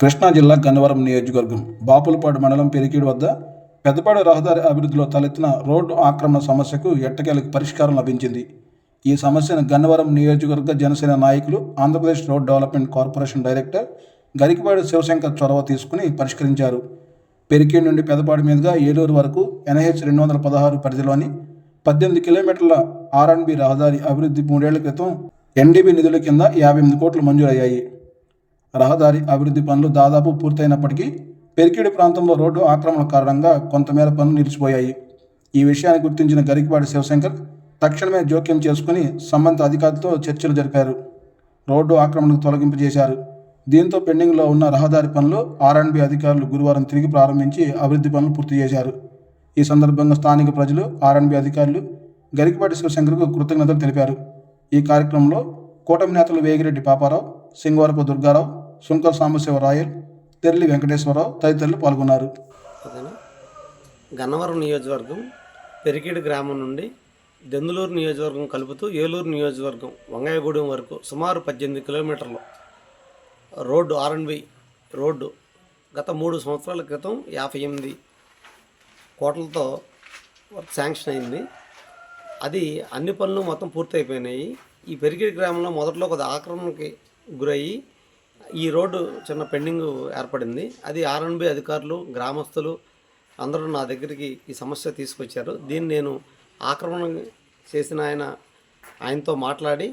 కృష్ణా జిల్లా గన్నవరం నియోజకవర్గం బాపులపాడు మండలం పెరికీడు వద్ద పెద్దపాడు రహదారి అభివృద్ధిలో తలెత్తిన రోడ్డు ఆక్రమణ సమస్యకు ఎట్టకేలకు పరిష్కారం లభించింది. ఈ సమస్యను గన్నవరం నియోజకవర్గ జనసేన నాయకులు Andhra Pradesh road development corporation director Garikipadu Sivasankar చొరవ తీసుకుని పరిష్కరించారు. పెరికీడు నుండి పెదపాడు మీదుగా ఏలూరు వరకు ఎన్హెచ్ రెండు వందల పదహారు పరిధిలోని పద్దెనిమిది కిలోమీటర్ల ఆర్ఎన్బి రహదారి అభివృద్ధి మూడేళ్ళ క్రితం ఎన్డీబీ నిధుల కింద యాభై ఎనిమిది కోట్లు మంజూరయ్యాయి. రహదారి అభివృద్ధి పనులు దాదాపు పూర్తయినప్పటికీ పెరికిడి ప్రాంతంలో రోడ్డు ఆక్రమణ కారణంగా కొంతమేర పనులు నిలిచిపోయాయి. ఈ విషయాన్ని గుర్తించిన గరికపాటి శివశంకర్ తక్షణమే జోక్యం చేసుకుని సంబంధిత అధికారులతో చర్చలు జరిపారు. రోడ్డు ఆక్రమణకు తొలగింపు చేశారు దీంతో పెండింగ్లో ఉన్న రహదారి పనులు ఆర్ఎండ్బి అధికారులు గురువారం తిరిగి ప్రారంభించి అభివృద్ధి పనులు పూర్తి చేశారు. ఈ సందర్భంగా స్థానిక ప్రజలు ఆర్ఎండ్బి అధికారులు గరికపాటి శివశంకర్కు కృతజ్ఞతలు తెలిపారు. ఈ కార్యక్రమంలో కూటమి నేతలు వేగిరెడ్డి పాపారావు సింగవరపు దుర్గారావు సుంకర్ సాంబశివ రాయల్ తెర్లి వెంకటేశ్వరరావు తదితరులు పాల్గొన్నారు. ఓకేనా? గన్నవరం నియోజకవర్గం పెరికేడు గ్రామం నుండి దెందులూరు నియోజకవర్గం కలుపుతూ ఏలూరు నియోజకవర్గం వంగాయగూడెం వరకు సుమారు పద్దెనిమిది కిలోమీటర్లు రోడ్డు ఆర్ఎన్బి రోడ్డు గత మూడు సంవత్సరాల క్రితం యాభై ఎనిమిది కోట్లతో శాంక్షన్ అయింది. అది అన్ని పనులు మొత్తం పూర్తయిపోయినాయి. ఈ పెరిగిడి గ్రామంలో మొదట్లో కొద్ది ఆక్రమణకి గురయ్యి ఈ రోడ్డు చిన్న పెండింగ్ ఏర్పడింది. అది ఆర్ఎన్బి అధికారులు గ్రామస్తులు అందరూ నా దగ్గరికి ఈ సమస్య తీసుకొచ్చారు. దీన్ని నేను ఆక్రమణ చేసిన ఆయన ఆయనతో మాట్లాడి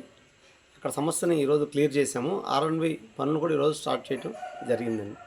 అక్కడ సమస్యని ఈరోజు క్లియర్ చేశాము. ఆర్ఎన్బి పనులు కూడా ఈరోజు స్టార్ట్ చేయటం జరిగిందండి.